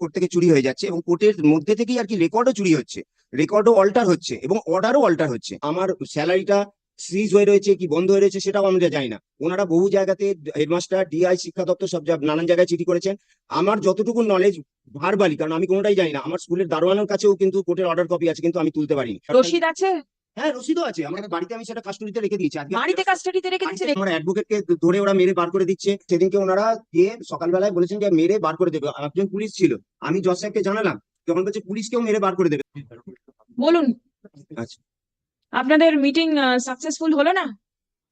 Court থেকে চুরি হয়ে যাচ্ছে এবং কোর্টের মধ্যে থেকেই আর কি রেকর্ডও চুরি হচ্ছে। রেকর্ডও অল্টার হচ্ছে এবং অর্ডারও অল্টার হচ্ছে। আমার স্যালারিটা সিজ হয়ে রয়েছে কি বন্ধ হয়ে রয়েছে সেটাও আমরা জানি না। ওনারা বহু জায়গাতে হেডমাস্টার ডিআই শিক্ষা দপ্তর সব নানান জায়গায় চিঠি করেছেন। আমার যতটুকু নলেজ ভারবালি কারণ আমি কোনোটাই জানি না। আমার স্কুলের দারোয়ানের কাছেও কিন্তু কোর্টের অর্ডার কপি আছে, কিন্তু আমি তুলতে পারিনি। রসিদ আছে? হ্যাঁ রসিদও আছে। আমার বাড়িতে আমি সেটা কাস্টডিতে রেখে দিয়েছি। আজকে বাড়িতে কাস্টাডিতে রেখে দিচ্ছে আমার অ্যাডভোকেটকে ধরে ওরা মেরে বার করে দিচ্ছে। সেদিনকে ওনারা গিয়ে সকালবেলায় বলেছেন যে মেরে বার করে দেবে। একজন পুলিশ ছিল। আমি জজ সাহেবকে জানালাম। বলছে পুলিশকেও মেরে বার করে দেবে। বলুন। আচ্ছা। আপনাদের মিটিং সাকসেসফুল হলো না?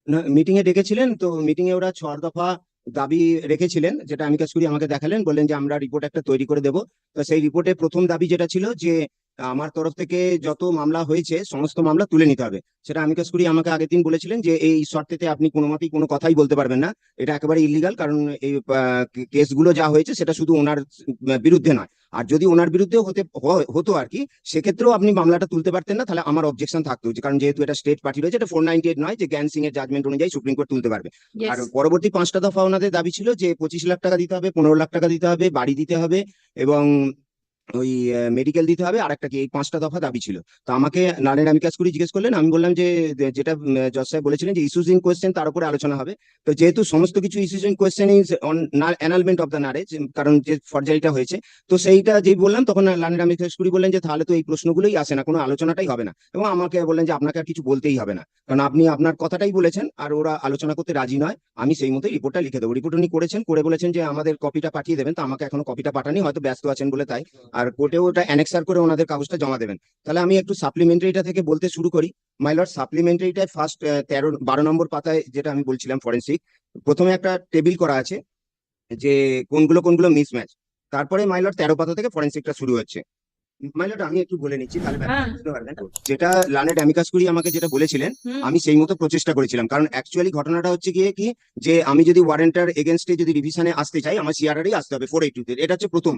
না মিটিং এ ডেকেছিলেন। তো মিটিং এ ওরা ছ দফা দাবি রেখেছিলেন যেটা আমি কাজ করি আমাকে দেখালেন। বললেন যে আমরা রিপোর্ট একটা তৈরি করে দেবো। তো সেই রিপোর্টে প্রথম দাবি যেটা ছিল যে আমার তরফ থেকে যত মামলা হয়েছে সমস্ত মামলা তুলে নিতে হবে। সেটা আমি কাজ করি আমাকে আগের দিন বলেছিলেন যে এই শর্তেতে আপনি কোনো মতেই কোনো কথাই বলতে পারবেন না। এটা একেবারে ইলিগাল কারণ এই কেসগুলো যা হয়েছে সেটা শুধু ওনার বিরুদ্ধে নয়। আর যদি ওনার বিরুদ্ধেও হতে হতো আর কি সেক্ষেত্রেও আপনি মামলাটা তুলতে পারতেন না তাহলে আমার অবজেকশন থাকতো যে কারণ যেহেতু এটা স্টেট পার্টি রয়েছে এটা ফোর নাইনটি এইট নয় যে জ্ঞান সিং এর জাজমেন্ট অনুযায়ী সুপ্রিম কোর্ট তুলতে পারবে। আর পরবর্তী পাঁচটা দফা ওনাদের দাবি ছিল যে পঁচিশ লাখ টাকা দিতে হবে পনেরো লাখ টাকা দিতে হবে বাড়ি দিতে হবে এবং ওই মেডিকেল দিতে হবে আর একটা কি, এই পাঁচটা দফা দাবি ছিল। তো আমাকে নারায়ণ আমি কাজ করি, জিজ্ঞেস করলেন, আমি বললাম যে যেটা জজ সাহেব বলেছিলেন যে ইস্যুস ইন কোয়েশ্চেন তার উপরে আলোচনা হবে। তো যেহেতু সমস্ত কিছু issues in question is on annulment of the marriage কারণ যে ফর্জারিটা হয়েছে, তো সেইটা যেই বললাম, তখন লানের আমি কাজ করি, বললেন যে, তাহলে তো এই প্রশ্নগুলোই আসে না, কোনো আলোচনাটাই হবে না। এবং আমাকে বললেন যে, আপনাকে আর কিছু বলতেই হবে না। কারণ আপনি আপনার কথাটাই বলেছেন, আর ওরা আলোচনা করতে রাজি নয়, আমি সেই মতোই রিপোর্টটা লিখে দেবো। রিপোর্ট উনি করেছেন, করে বলেছেন যে, আমাদের কপিটা পাঠিয়ে দেবেন, তো আমাকে এখনও কপিটা পাঠানি হয়তো ব্যস্ত আছেন বলে তাই। আর কোর্টেও ওটা অ্যানেক্সার করে ওনাদের কাগজটা জমা দেবেন। তাহলে আমি একটু সাপ্লিমেন্টারিটা থেকে বলতে শুরু করি। মাইলর সাপ্লিমেন্টারিটায় ফার্স্ট তেরো বারো নম্বর পাতায় যেটা আমি বলছিলাম ফরেন্সিক প্রথমে একটা টেবিল করা আছে যে কোনগুলো কোনগুলো মিসম্যাচ তারপরে মাইলর তেরো পাতা থেকে ফরেন্সিকটা শুরু হচ্ছে। আমি একটু বলে নিচ্ছি তাহলে হ্যাঁ। বুঝতে পারবেন। যেটা লানেট অ্যামিকাস কুরি আমাকে যেটা বলেছিলেন আমি সেই মতো প্রচেষ্টা করেছিলাম। কারণ অ্যাকচুয়ালি ঘটনাটা হচ্ছে গিয়ে কি যে আমি যদি ওয়ারেন্টার এগেনস্টে যদি রিভিশনে আসতে চাই আমার সিআরআরই আসতে হবে ফোর এইটুতে এটা হচ্ছে প্রথম।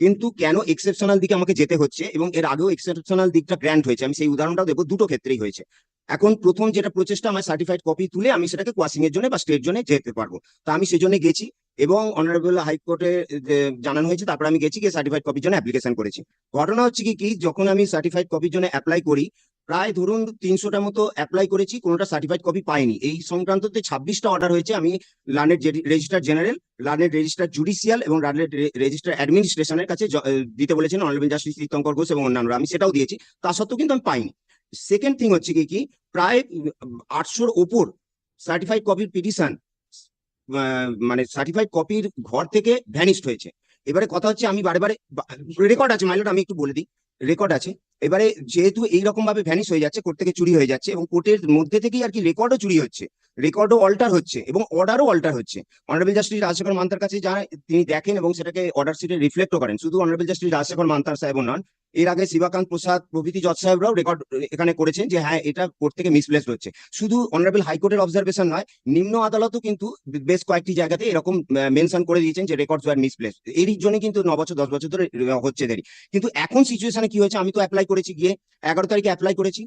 কিন্তু কেন এক্সেপশনাল দিকে আমাকে যেতে হচ্ছে এবং এর আগেও এক্সেপশনাল দিকটা গ্র্যান্ট হয়েছে? আমি সেই উদাহরণটাও দেবো দুটো ক্ষেত্রেই হয়েছে। এখন প্রথম যেটা প্রচেষ্টা, আমার সার্টিফাইড কপি তুলে আমি সেটাকে কোয়াশিং এর জন্য বা স্টেট জন্য যেতে পারব। তা আমি সেই জন্য গেছি এবং অনারেবল হাইকোর্টে জানানো হয়েছে, তারপর আমি গেছি গিয়ে সার্টিফাইড কপির জন্য অ্যাপ্লিকেশন করেছি। ঘটনা হচ্ছে কি কি? যখন আমি সার্টিফাইড কপির জন্য অ্যাপ্লাই করি প্রায় ধরুন তিনশোটা মতো অ্যাপ্লাই করেছি, কোনোটা সার্টিফাইড কপি পাইনি। এই সংক্রান্ততে ছাব্বিশটা অর্ডার হয়েছে, আমি learned registrar general learned registrar judicial এবং লার্নেড রেজিস্টার অ্যাডমিনিস্ট্রেশনের কাছে দিতে বলেছেন অনারেবল জাস্টিস তীর্থঙ্কর ঘোষ এবং অন্যান্যরা। আমি সেটাও দিয়েছি, তা সত্ত্বেও কিন্তু আমি পাইনি। সেকেন্ড থিং হচ্ছে কি কি, প্রায় আটশোর ওপর সার্টিফাইড কপির পিটিশন মানে সার্টিফাইড কপির ঘর থেকে ভ্যানিস্ট হয়েছে। এবারে কথা হচ্ছে আমি বারে বারে রেকর্ড আছে মাইলট আমি একটু বলে দিই। রেকর্ড আছে। এবারে যেহেতু এইরকম ভাবে ভ্যানিশ হয়ে যাচ্ছে কোর্ট থেকে চুরি হয়ে যাচ্ছে এবং কোর্টের মধ্যে থেকেই আর কি রেকর্ডও চুরি হচ্ছে রেকর্ডও অল্টার হচ্ছে এবং অর্ডারও অল্টার হচ্ছে। অনারেবল জাস্টিস রাজশেখর মান্তার কাছে যা তিনি দেখেন এবং সেটাকে অর্ডার শিটে রিফ্লেক্টও করেন। শুধু অনারেবল জাস্টিস রাজশেখর মান্তার সাহেব নন, এর আগে শিবাকান্ত প্রসাদ, প্রভৃতি জজ সাহেবরাও রেকর্ড এখানে করেছেন যে হ্যাঁ এটা কোর্ট থেকে মিসপ্লেসড হচ্ছে। শুধু অনারেবল হাইকোর্টের অবজারভেশন নয়, নিম্ন আদালতও কিন্তু বেশ কয়েকটি জায়গাতে এরকম মেনশন করে দিয়েছেন যে রেকর্ডস ওয়ার মিসপ্লেস এরই জন্য কিন্তু ন বছর, দশ বছর ধরে হচ্ছে দেরি। কিন্তু এখন সিচুয়েশনে কি হয়েছে? আমি তো অ্যাপ্লাই করেছি গিয়ে, এগারো তারিখে অ্যাপ্লাই করেছি।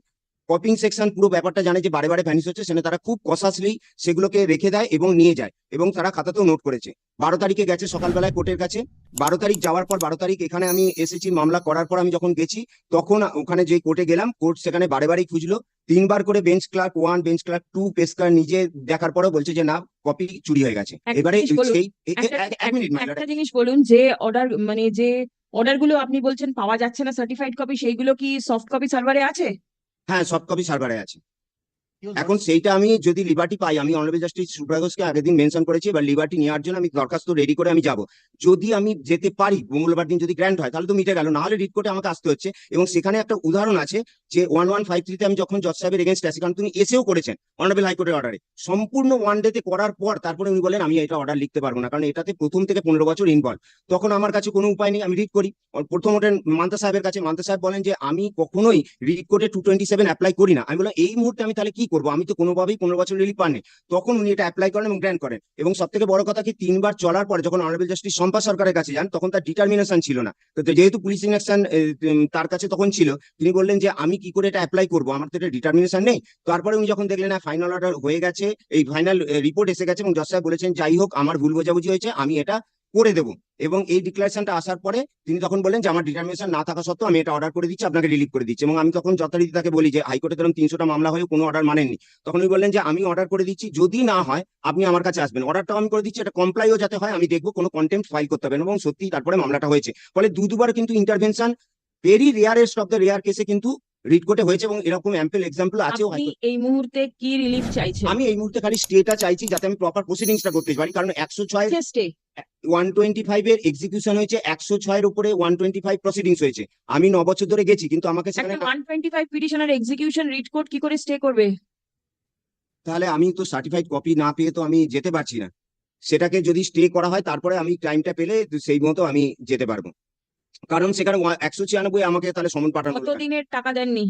কপিং সেকশন পুরো ব্যাপারটা জানে যে বারে বারে ভ্যানিশ হচ্ছে সেখানে তারা খুব কসাসলি সেগুলোকে রেখে দেয় এবং নিয়ে যায় এবং তারা খাতাতেও নোট করেছে। বারো তারিখে গেছে সকালবেলায় কোর্টের কাছে। বারো তারিখ যাওয়ার পর বারো তারিখ এখানে আমি এসেছি মামলা করার পর আমি যখন গেছি তখন ওখানে যে কোর্টে গেলাম কোর্ট সেখানে বারে বারেই খুঁজলো। তিনবার করে bench clerk one bench clerk two pace পেসকার নিজে দেখার পরেও বলছে যে না কপি চুরি হয়ে গেছে। এবারে সেই একটা- এক- এক মিনিট একটা জিনিস বলুন যে অর্ডার মানে যে অর্ডারগুলো আপনি বলছেন পাওয়া যাচ্ছে না সার্টিফাইড কপি সেইগুলো কি সফট কপি সার্ভারে আছে? হ্যাঁ সব কপি সার্ভারে আছে। এখন সেইটা আমি যদি লিবার্টি পাই, আমি অনারেবল জাস্টিস সুব্রত ঘোষকে আগের দিন মেনশন করেছি, এবার লিবার্টি নেওয়ার জন্য আমি দরখাস্ত রেডি করে আমি যাব। যদি আমি যেতে পারি, মঙ্গলবার দিন যদি গ্র্যান্ড হয়, তাহলে তো মিটে গেল। না হলে রিট কোর্টে আমাকে আসতে হচ্ছে। এবং সেখানে একটা উদাহরণ আছে যে ওয়ান ওয়ান ফাইভ থ্রিতে আমি যখন জজ সাহেবের এগেনস্ট আছি কারণ তিনি এসেও করেছেন অনারেবল হাইকোর্টের অর্ডারে সম্পূর্ণ ওয়ান ডেতে করার পর তারপরে উনি বলেন আমি এটা অর্ডার লিখতে পারব না, কারণ এটাতে প্রথম থেকে পনেরো বছর ইনভলভ তখন আমার কাছে কোনো উপায় নেই, আমি রিড করি। প্রথম ওঠেন মান্তা সাহেবের কাছে। মান্তা সাহেব বলেন যে, আমি কখনোই রিড কোর্টে টু টোয়েন্টি সেভেন অ্যাপ্লাই করি না। আমি বললাম, এই মুহূর্তে আমি তাহলে কি করব? আমি তো কোনোভাবেই পনেরো বছর রিলিফ পাননি। তখন উনি এটা অ্যাপ্লাই করেন এবং গ্র্যান্ড করেন। এবং সব থেকে বড় কথা কি, তিনবার চলার পরে যখন অনারেবল জাস্টিস সম্পা সরকারের কাছে যান, তখন তার ডিটারমিনেশন ছিল না। তো যেহেতু পুলিশ অ্যাকশন তার কাছে তখন ছিল, তিনি বললেন যে, আমি কি করে এটা অ্যাপ্লাই করব? আমার তো এটা ডিটারমিনেশন নেই। তারপরে উনি যখন দেখলেন না ফাইনাল অর্ডার হয়ে গেছে। এই ফাইনাল রিপোর্ট এসে গেছে এবং জজ সাহেব বলেছেন, যাই হোক, আমার ভুল বোঝাবুঝি হয়েছে। আমি এটা করে দেবো। এবং এই ডিক্লারেশনটা আসার পরে তিনি তখন বলেন যে, আমার ডিটারমিনেশন না থাকা সত্ত্বেও আমি এটা অর্ডার করে দিচ্ছি, আপনাকে রিলিভ করে দিচ্ছি। এবং আমি তখন যথারীতি তাকে বলি যে, হাইকোর্টে ধরুন তিনশোটা মামলা হয়ে কোনো অর্ডার মানেননি। তখন উনি বললেন যে, আমি অর্ডার করে দিচ্ছি, যদি না হয় আপনি আমার কাছে আসবেন। অর্ডারটাও আমি করে দিচ্ছি, এটা কমপ্লাইও যাতে হয়, আমি দেখব কোনো কন্টেম্প ফাইল করতে হবে এবং সত্যি তারপরে মামলাটা হয়েছে। ফলে দু দুবার কিন্তু intervention very rarest of the rare কেসে কিন্তু রিড কোর্টে হয়েছে এবং এরকম অ্যাম্পেল এক্সাম্পল আছে আপনি এই মুহূর্তে কি রিলিফ চাইছেন? আমি এই মুহূর্তে খালি স্টেটা চাইছি যাতে আমি প্রপার প্রসিডিংসটা করতে পারি কারণ একশো ছয় স্টে ওয়ান টোয়েন্টি ফাইভ এর এক্সিকিউশন হয়েছে একশো ছয়ের উপরে ওয়ান টোয়েন্টি ফাইভ প্রসিডিংস হয়েছে। আমি ন বছর ধরে গেছি কিন্তু আমাকে সেখানে ওয়ান টোয়েন্টি ফাইভ পিটিশনের এক্সিকিউশন রিট কোর্ট কি করে স্টে করবে? তাহলে আমি তো সার্টিফাইড কপি না পেয়ে তো আমি যেতে পারছি না। সেটাকে যদি স্টে করা হয় তারপরে আমি টাইমটা পেলে সেই মতো আমি যেতে পারব। কারণ সেখানে একশো ছিয়ানব্বই আমাকে তাহলে সমন পাঠানো কতদিনের দিনের টাকা দেননি?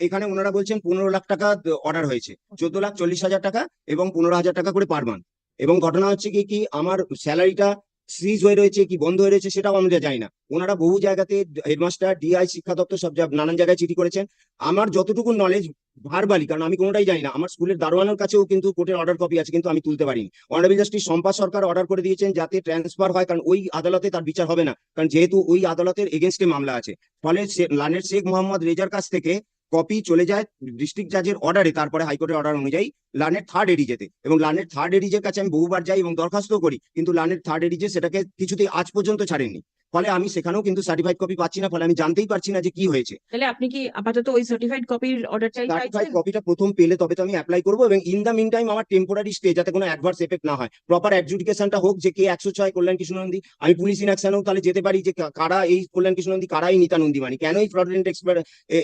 এখানে ওনারা বলছেন পনেরো লাখ টাকা অর্ডার হয়েছে। চোদ্দ লাখ চল্লিশ হাজার টাকা এবং পনেরো হাজার টাকা করে পার মান্থ এবং ঘটনা হচ্ছে কি কি আমার স্যালারিটা সিজ হয়ে রয়েছে কি বন্ধ হয়ে রয়েছে সেটাও আমরা জানি না। ওনারা বহু জায়গাতে হেডমাস্টার, ডিআই শিক্ষা দপ্তর সব নানান জায়গায় চিঠি করেছেন। আমার যতটুকু নলেজ ভারবালি কারণ আমি কোনোটাই জানি না। আমার স্কুলের দারোয়ানের কাছেও কিন্তু কোর্টের অর্ডার কপি আছে, কিন্তু আমি তুলতে পারিনি। Honourable justice Shampa Sarkar order করে দিয়েছেন যাতে ট্রান্সফার হয়, কারণ ওই আদালতে তার বিচার হবে না। কারণ যেহেতু ওই আদালতের এগেনস্টে মামলা আছে। ফলে লানের শেখ মোহাম্মদ রেজার কাছ থেকে কপি চলে যায় ডিস্ট্রিক্ট জাজের অর্ডারে তারপরে হাইকোর্টের অর্ডার অনুযায়ী লার্নের থার্ড এডিজেতে এবং লার্নের থার্ড এডিজের কাছে আমি বহুবার যাই এবং দরখাস্ত করি, কিন্তু লার্নের থার্ড এডিজে সেটাকে কিছুতেই আজ পর্যন্ত ছাড়েননি। ফলে আমি সেখানেও কিন্তু সার্টিফাইড কপি পাচ্ছি না ফলে আমি জানতেই পারছি না যে কি হয়েছে। তাহলে আপনি কি আপাতত ওই সার্টিফাইড কপির অর্ডারটাই সার্টিফাইড কপিটা প্রথম পেলে তবে তো আমি অ্যাপ্লাই করব এবং ইন দ্য মিন টাইম আমার টেম্পোরারি স্টে যাতে কোনো অ্যাডভার্স এফেক্ট না হয়। প্রপার অ্যাডজুডিকেশনটা হোক যে কে একশো ছয় কল্যাণ কৃষ্ণ নন্দী আমি পুলিশ ইনঅ্যাকশনেও তাহলে যেতে পারি যে কারা এই কল্যাণ কৃষ্ণ নন্দী কারাই নিতা নন্দী মানে কেন এই ফ্রডেন্ট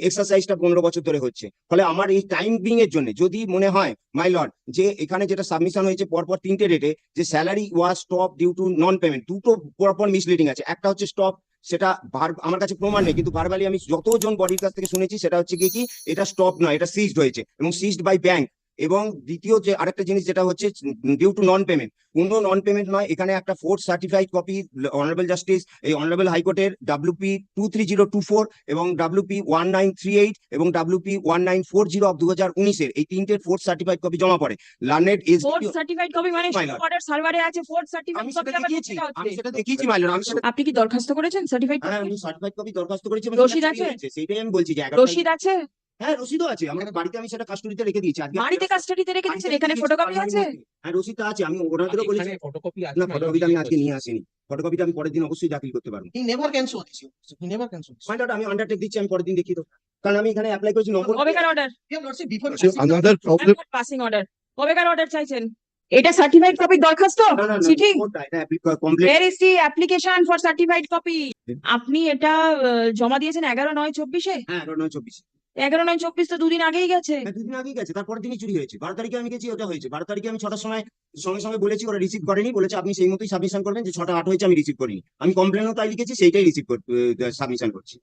এক্সারসাইজটা পনেরো বছর ধরে হচ্ছে? ফলে আমার এই টাইম বিং এর জন্য যদি মনে হয় মাই লর্ড যে এখানে যেটা সাবমিশন হয়েছে পরপর তিনটে ডেটে যে salary was stop due to non payment দুটো পরপর মিসলিডিং আছে। একটা হচ্ছে স্টপ সেটা আমার কাছে প্রমাণ নেই, কিন্তু ভার্বালি আমি যতজন বডির কাছ থেকে শুনেছি, সেটা হচ্ছে কি কি, এটা স্টপ নয়, এটা সিজড হয়েছে, এবং সিজড বাই ব্যাংক এবং দ্বিতীয় যে আরেকটা জিনিস যেটা হচ্ছে ডিউ টু নন পেমেন্ট কোনো নন পেমেন্ট নয় এখানে একটা fourth certified copy honourable justice এই অনারেবল হাইকোর্টের WP two three zero two four এবং WP one nine three eight এবং WP one nine four zero of দু হাজার উনিশের এই তিনটে ফোর্থ সার্টিফাইড কপি জমা পড়ে। লার্নেড এস সার্টিফাইড কপি মানে অর্ডার সার্ভারে আছে ফোর্থ সার্টিফাইড আমি সেটা দেখিয়েছি কোথায় আমি সেটা দেখিয়েছি মাইলর আমি সেটা আপনি কি দরখাস্ত করেছেন সার্টিফাইড হ্যাঁ আমি সার্টিফাইড কপি দরখাস্ত করেছি রসিদ আছে? সেইটাই আমি বলছি যে রসিদ আছে? হ্যাঁ রসিদও আছে। আমার বাড়িতে আমি সেটা কাস্টডিতে রেখে দিয়েছি। আজকে বাড়িতে কাস্টাডিতে রেখে দিয়েছেন এখানে ফটোকপি আছে। হ্যাঁ রসিদটা আছে। আমি ওনাদেরও বলেছি। ফটোকপি আছে না ফটোকপিটা আমি জিজ্ঞেস আজকে নিয়ে আসিনি। ফটোকপিটা আমি পরের দিন অবশ্যই দাখিল করতে পারব। can show this. He never can show find out আমি আন্ডারটেক দিচ্ছি আমি পরের দিন দেখিয়ে দেবো কারণ আমি এখানে অ্যাপ্লাই করেছি number order lordship, before So passing the- another passing order কবেকার order চাইছেন। এটা সার্টিফাইড কপির দরখাস্ত? চিঠি Where is the application for certified copy? আপনি এটা জমা দিয়েছেন এগারো নয় চব্বিশে? হ্যাঁ এগারো নয় চব্বিশ। এগারো, নয়, চব্বিশ তো দুদিন আগেই গেছে। হ্যাঁ দুদিন আগেই গেছে তারপর দিনই চুরি হয়েছে। বারো তারিখে আমি গেছি, ওটা হয়েছে। বারো তারিখে আমি ছটার সময় সঙ্গে সঙ্গে বলেছি, ওরা রিসিভ করেনি, বলেছে আপনি সেই মতোই সাবমিশন করবেন যে ছটা, আট হয়েছে, আমি রিসিভ করিনি। আমি কমপ্লেনও তাই লিখেছি, সেইটাই রিসিভ সাবমিশন করছি।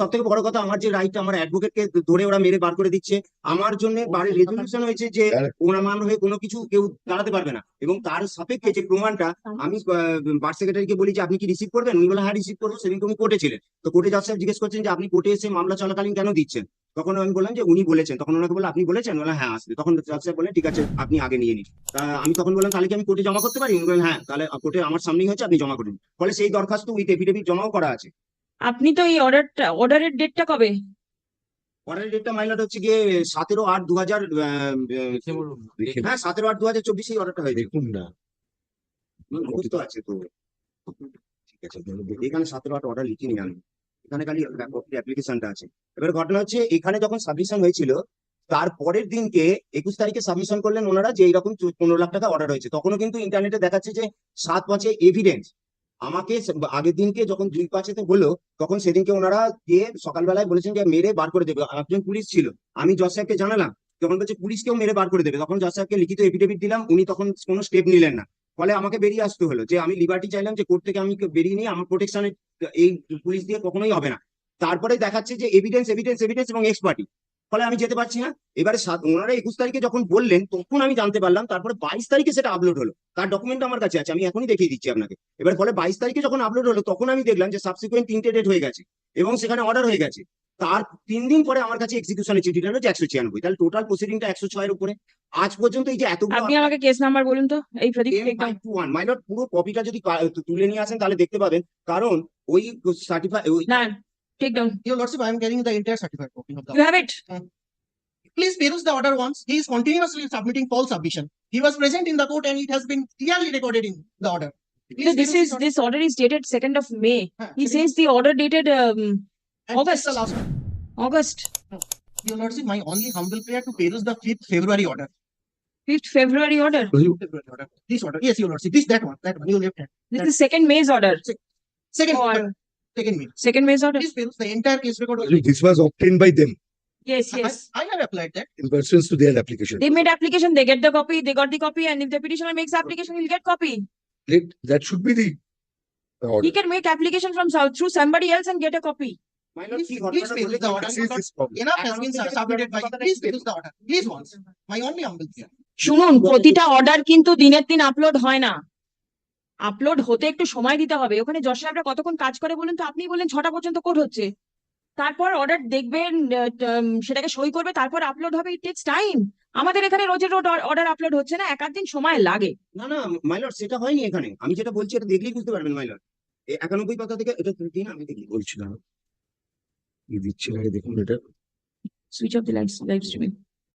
সব থেকে বড় কথা আমার যে রাইট আমার অ্যাডভোকেটকে ধরে ওরা মেরে বার করে দিচ্ছে। আমার জন্য বাড়ির রেজলিউশন হয়েছে যে ওরা আমার হয়ে কোনো কিছু কেউ দাঁড়াতে পারবে না। এবং তার সাপেক্ষে যে প্রমাণটা আমি বার্থ সেক্রেটারিকে বলি যে আপনি কি রিসিভ করবেন? উনি বলে হ্যাঁ রিসিভ করব। সেদিন তুমি কোর্টে ছিলেন। তো কোর্টে সাহেব জিজ্ঞেস করছেন যে আপনি কোর্টে এসে মামলা চলাকালীন কেন দিচ্ছেন? তখন আমি বললাম যে উনি বলেছেন। তখন ওনাকে বলে আপনি বলেছেন? বলে হ্যাঁ আসবে তখন জাজ সাহেব বলেন ঠিক আছে আপনি আগে নিয়ে নিন। আমি তখন বললাম তাহলে কি আমি কোর্টে জমা করতে পারি? উনি বলেন হ্যাঁ তাহলে কোর্টে আমার সামনেই হয়েছে আপনি জমা করুন ফলে সেই দরখাস্ত উইথ এফিডেভিট জমাও করা আছে। আপনি তো এই অর্ডারটা অর্ডারের ডেটটা কবে? অর্ডারের ডেটটা মাইলাট হচ্ছে গিয়ে সতেরো আট দু হাজার হ্যাঁ সতেরো আট দু হাজার চব্বিশে অর্ডারটা হয়েছে। দেখুন না। মুখস্থ আছে তো। ঠিক আছে এখানে সতেরো আট অর্ডার লিখিনি আমি। এখানে খালি অ্যাপ্লিকেশনটা আছে। এবার ঘটনা হচ্ছে এখানে যখন সাবমিশন হয়েছিল তার পরের দিনকে একুশ তারিখে সাবমিশন করলেন ওনারা যে এইরকম পনেরো লাখ টাকা অর্ডার হয়েছে। তখনও কিন্তু ইন্টারনেটে দেখাচ্ছে যে সাত পাঁচে এভিডেন্স আমাকে আগের দিনকে যখন দুই পাঁচেতে হলো, তখন সেদিনকে ওনারা গিয়ে সকালবেলায় বলেছেন যে মেরে বার করে দেবে। একজন পুলিশ ছিল। আমি জজ সাহেবকে জানালাম। তখন বলছে পুলিশ পুলিশকেও মেরে বার করে দেবে। তখন জজ সাহেবকে লিখিত এফিডেভিট দিলাম। উনি তখন কোনো স্টেপ নিলেন না। ফলে আমাকে বেরিয়ে আসতে হলো যে আমি লিবার্টি চাইলাম যে কোর্ট থেকে আমি বেরিয়ে নিয়ে আমার প্রোটেকশনের এই পুলিশ দিয়ে কখনোই হবে না। তারপরে দেখাচ্ছে যে এভিডেন্স এভিডেন্স এভিডেন্স এবং এক্সপার্টি ফলে আমি যেতে পারছি না। এবারে ওনারা একুশ তারিখে যখন বললেন তখন আমি জানতে পারলাম তারপরে বাইশ তারিখে সেটা আপলোড হলো। তার ডকুমেন্ট আমার কাছে আছে আমি এখনই দেখিয়ে দিচ্ছি আপনাকে। এবার ফলে বাইশ তারিখে যখন আপলোড হলো তখন আমি দেখলাম যে সাবসিকুয়েন্ট তিনটে ডেট হয়ে গেছে এবং সেখানে অর্ডার হয়ে গেছে। তার তিন দিন পরে আমার কাছে এক্সিকিউশনের চিঠিটা হচ্ছে একশো ছিয়ানব্বই। তাহলে টোটাল প্রসিডিংটা একশো ছয়ের উপরে। আজ পর্যন্ত এই যে এতগুলো আপনি আমাকে কেস নাম্বার বলুন তো এই প্রদীপ ওয়ান মাইলট পুরো কপিটা যদি তুলে নিয়ে আসেন তাহলে দেখতে পাবেন। কারণ ওই সার্টিফাই ওই না Take down. Your Lordship, I am getting the entire certified copy of the You have it. Hmm. Please peruse the order once. He is continuously submitting false submission. He was present in the court and it has been clearly recorded in the order. Please this is, order. this order is dated second of May. Hmm. Huh, He it is- says the order dated, um, August. The last one. August, hmm. Your Lordship, my only humble prayer to peruse the fifth February order. fifth February order. This order. Yes, Your Lordship. This, that one. That one. You left hand. This is second May's order. Second. order. Second me. second order. Please peruse the entire case record. This was obtained by them Yes, yes. I I have applied that. in pursuance to their application. They made application, they get the copy, they got the copy and if the petitioner makes application, he'll get copy. Let- That should be the He order. can make application from south through somebody else and get a copy. Please- please peruse the order. This is this problem. Enough has এখন been থেকে submitted by, কথাটা please একটু peruse the order. Please once. My only humble prayer. শুনুন প্রতিটা order কিন্তু দিনের দিন upload হয় না আপলোড হতে একটু সময় দিতে হবে। ওখানে যশ সাহেবরা কতক্ষণ কাজ করে বলুন তো? আপনি বললেন ছটা পর্যন্ত কোর্ট হচ্ছে। তারপর অর্ডার দেখবেন সেটাকে সই করবে তারপর আপলোড হবে ইট টেক্স টাইম আমাদের এখানে রোজের রোজ অর্ডার আপলোড হচ্ছে না এক আধ দিন সময় লাগে। না না মাইলট সেটা হয়নি এখানে। আমি যেটা বলছি এটা দেখলেই বুঝতে পারবেন মাইলট একানব্বই পাতা থেকে এটা দিন আমি দেখি। বলছিলাম। দিচ্ছি দেখুন এটা। Switch off the live live streaming